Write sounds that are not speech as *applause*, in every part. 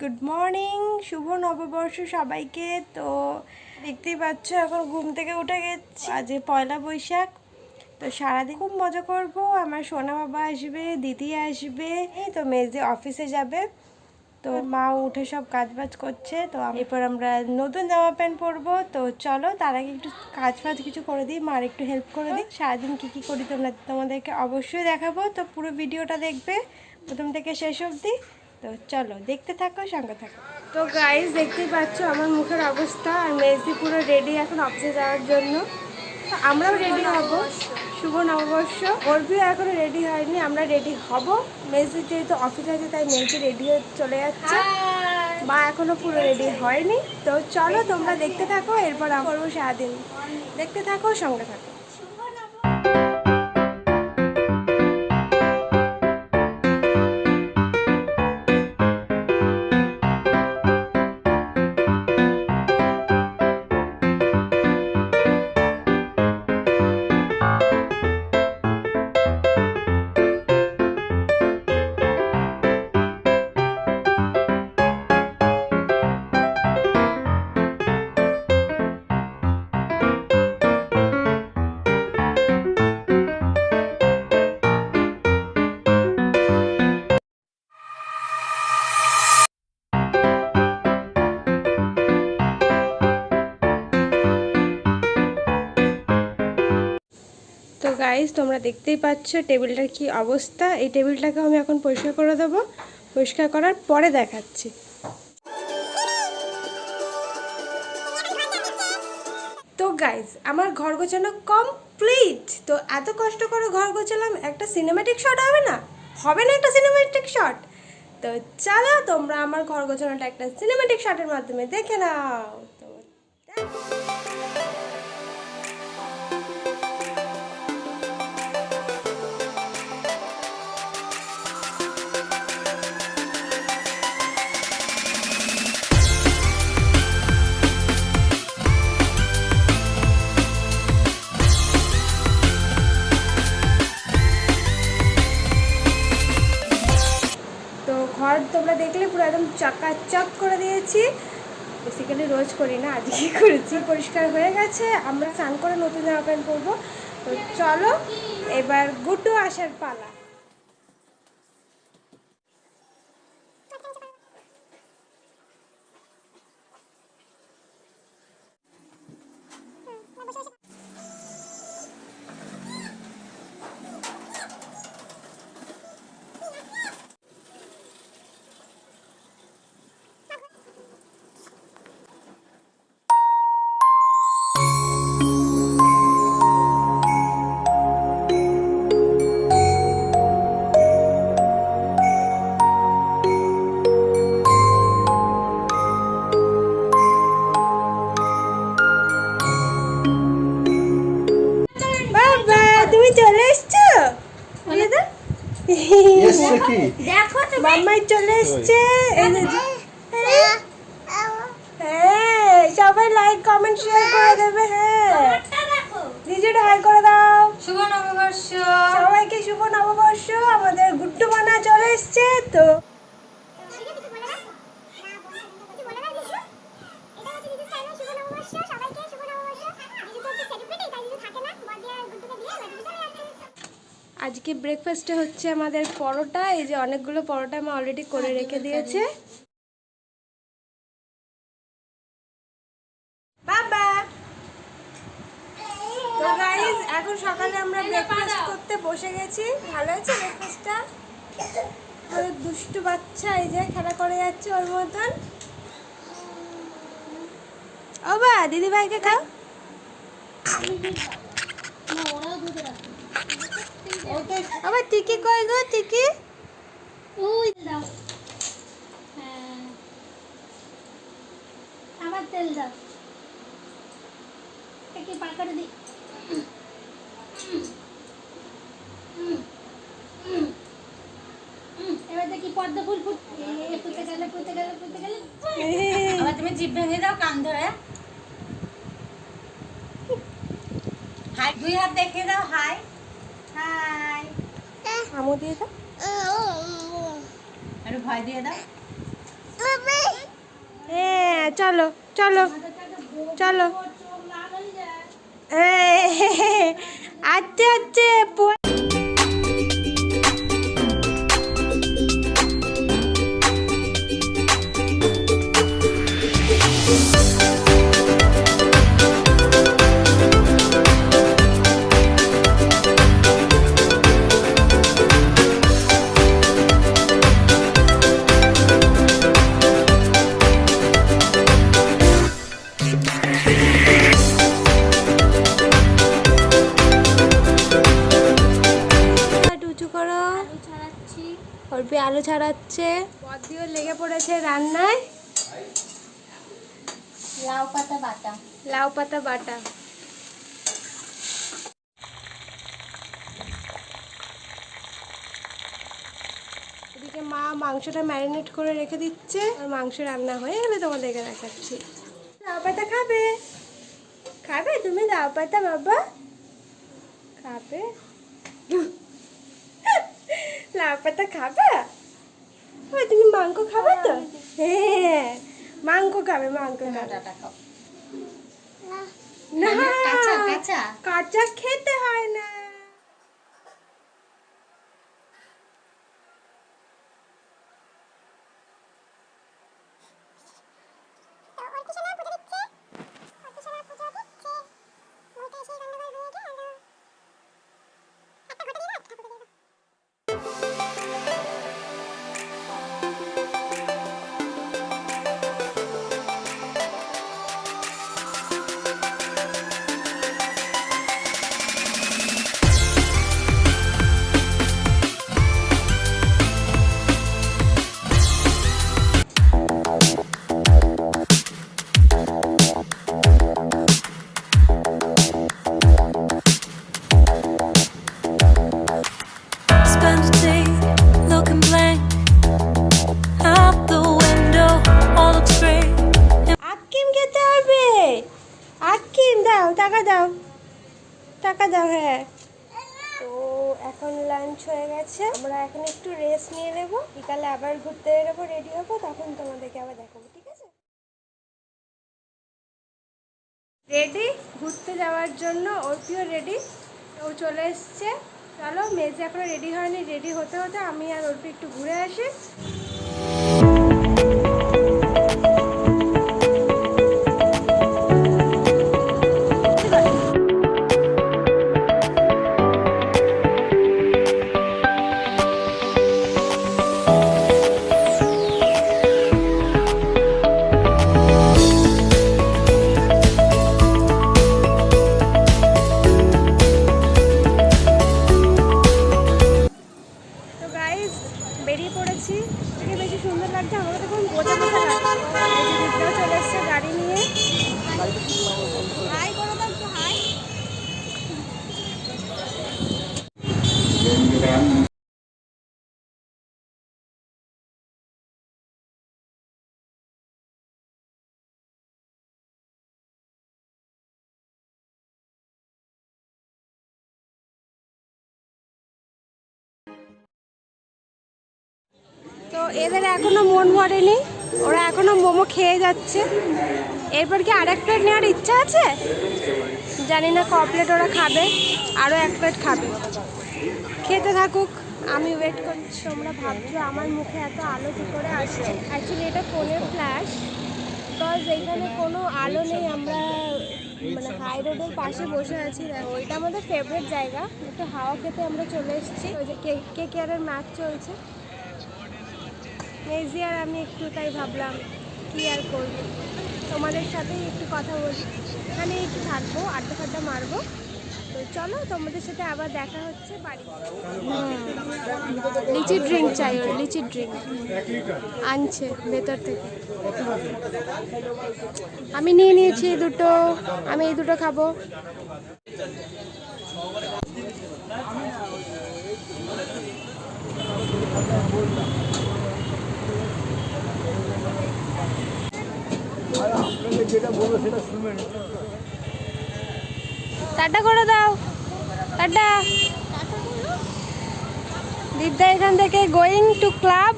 Good morning শুভ নববর্ষ সবাইকে। তো দেখতেই পাচ্ছ, এখন ঘুম থেকে উঠে গেছি। আজ পয়লা বৈশাখ। তো সারাদিন খুব মজা করব। আমার সোনা বাবা আসবে, দিদি আসবে। তো মেজদি অফিসে যাবে। তো মা উঠে সব কাজ বাজ করছে। তো এরপর আমরা নতুন জামা প্যান্ট পরবো। তো চলো, তার আগে একটু কাজ ফাজ কিছু করে দিই। মার একটু হেল্প করে দিই। সারাদিন কী কী করি তোমরা তোমাদেরকে অবশ্যই দেখাবো। তো পুরো ভিডিওটা দেখবে। প্রথম থেকে শেষ অবধি। তো চলো দেখতে থাকো সঙ্গে থাকো। তো গাইজ দেখতেই পাচ্ছ আমার মুখের অবস্থা আর মেজদি পুরো রেডি এখন অফিসে যাওয়ার জন্য। তো আমরাও রেডি হব শুভ নববর্ষ। অর্পিও এখনও রেডি হয়নি আমরা রেডি হব। মেজদি যেহেতু অফিস আছে তাই মেজদি রেডি হয়ে চলে যাচ্ছে। মা এখনও পুরো রেডি হয়নি। তো চলো তোমরা দেখতে থাকো এরপর আমরা করব সারাদিন। দেখতে থাকো সঙ্গে থাকো। গাইজ তোমরা দেখতেই পাচ্ছ টেবিলটার কি অবস্থা। এই টেবিলটাকে আমি এখন পরিষ্কার করে দেবো। পরিষ্কার করার পরে দেখাচ্ছি। তো গাইজ আমার ঘর গোছানো কমপ্লিট তো এত কষ্ট করে ঘর গোছালাম, একটা সিনেমেটিক শট হবে না? হবে না একটা সিনেমেটিক শট তো চলো, তোমরা আমার ঘর গোছানোটা একটা সিনেমেটিক শটের মাধ্যমে দেখে নাও। তো চকাচক করে দিয়েছি। বেসিক্যালি রোজ করি না, আজকে করেছি। পরিষ্কার হয়ে গেছে। আমরা স্নান করে নতুন জামা প্যান্ট পরবো। তো চলো, এবার গুড্ডু আসার পালা। কি? দেখো তো মাম্মাই চলে এসছে। হ্যাঁ সবাই লাইক কমেন্ট শেয়ার করে দেবে হ্যাঁ। নিজের হাই করে দাও। শুভ নববর্ষ। সবাইকে শুভ নববর্ষ। আমাদের গুড্ডু মানা চলে এসছে তো আজকে ব্রেকফাস্টে হচ্ছে আমাদের পরোটা এই যে অনেকগুলো পরোটা মা অলরেডি করে রেখে দিয়েছে। বাবা! তো এখন সকালে আমরা ব্রেকফাস্ট করতে বসে গেছি। ভালো আছে ব্রেকফাস্টটা আমাদের দুষ্টু বাচ্চা এই যে খেলা করে যাচ্ছে ওর মতন। ও বা দিদি ভাইকে খাও আবার টিকি কই গো টিকি? ওই দাও। হ্যাঁ। আবার তেল দাও। একটু পাকাটা দি। এবার দেখি পদ্ম ফুল ফুট এ, ফুটে গেলে ফুটে গেলে ফুটে গেলে। আবার তুমি জিভ ভেঙে দাও কান ধরে। হাই দুই হাত দেখে দাও হাই। হাই আমো দিয়ে দাও। একটু ভয় দিয়ে দাও। হ্যাঁ চলো চলো চলো। এই, আচ্ছা আচ্ছা আলু ছাড়াচ্ছে। বদিও লেগে পড়েছে রান্নায়। লাউ পাতা বাটা। লাউ পাতা বাটা। এদিকে মা মাংসটা ম্যারিনেট করে রেখে দিচ্ছে। আর মাংস রান্না হয়ে গেলে তোমাদেরকে দেখাচ্ছি। লাউ পাতা খাবে? খাবে? তুমি লাউ পাতা বাবা। খাবে? *laughs* লাউ পাতা খাবে? ওই তুমি মাংস খাবে তো? হ্যাঁ মাংস খাবে মাংস খাবে। খাও। না কাঁচা খেতে হয় না। টাকা দাও। টাকা দাও হ্যাঁ। তো এখন লাঞ্চ হয়ে গেছে। আমরা এখন একটু রেস্ট নিয়ে নেব। বিকালে আবার ঘুরতে বেরোবো রেডি হব। তখন তোমাদেরকে আবার দেখাবো ঠিক আছে? রেডি ঘুরতে যাওয়ার জন্য অর্পিও রেডি ও চলে এসছে। চলো মেজে এখনও রেডি হয়নি। রেডি হতে হতে আমি আর অর্পি একটু ঘুরে আসি। বোঝা বোঝা লাগছে গাড়ি নিয়ে। এদের এখনও মন ভরেনি, ওরা এখনও মোমো খেয়ে যাচ্ছে। এরপর কি আর এক প্লেট নেওয়ার ইচ্ছা আছে? জানি না ক প্লেট ওরা খাবে আরও এক প্লেট খাবে। খেতে থাকুক, আমি ওয়েট করছি। তোমরা ভাবছ আমার মুখে এত আলো কী করে আসছে? অ্যাকচুয়ালি এটা ফোনের ফ্ল্যাশ বিকজ এইখানে কোনো আলো নেই, আমরা মানে হাই রোডের পাশে বসে আছি। এটা আমাদের ফেভারিট জায়গা। একটু হাওয়া খেতে আমরা চলে এসেছি। ওই যে কে কে কেয়ারের ম্যাচ চলছে। মেজি আর আমি একটু তাই ভাবলাম কি আর করব? তোমাদের সাথেই একটু কথা বলি। এখানে একটু থাকব আড্ডা ফাড্ডা মারবো। তো চলো তোমাদের সাথে আবার দেখা হচ্ছে বাড়ি। লিচি ড্রিঙ্ক চাই ওর লিচি ড্রিঙ্ক। আনছে ভেতর থেকে। আমি নিয়ে নিয়েছি এই দুটো আমি এই দুটো খাব। টাটা করে দাও। টাটা। দীপদা এখান থেকে গোয়িং টু ক্লাব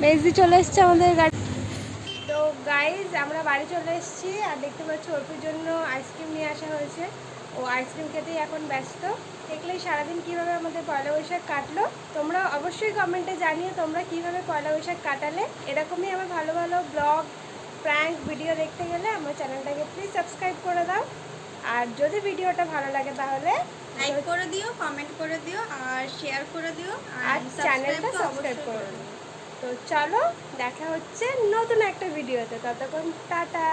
মেজি চলে এসছে আমাদের গাড়ি। তো গাইজ আমরা বাড়ি চলে এসেছি আর দেখতে পাচ্ছি অর্পুর জন্য আইসক্রিম নিয়ে আসা হয়েছে। ও আইসক্রিম খেতেই এখন ব্যস্ত। দেখলেই সারাদিন কীভাবে আমাদের পয়লা বৈশাখ কাটলো তোমরা অবশ্যই কমেন্টে জানিও তোমরা কীভাবে পয়লা বৈশাখ কাটালে। এরকমই আমার ভালো ভালো ব্লগ প্র্যাঙ্ক ভিডিও দেখতে গেলে আমার চ্যানেলটাকে প্লিজ সাবস্ক্রাইব করে দাও। আর যদি ভিডিওটা ভালো লাগে তাহলে লাইক করে দিও কমেন্ট করে দিও আর শেয়ার করে দিও আর চ্যানেলটা সাবস্ক্রাইব করে দিও। তো চলো দেখা হচ্ছে নতুন একটা ভিডিওতে ততক্ষণ টাটা!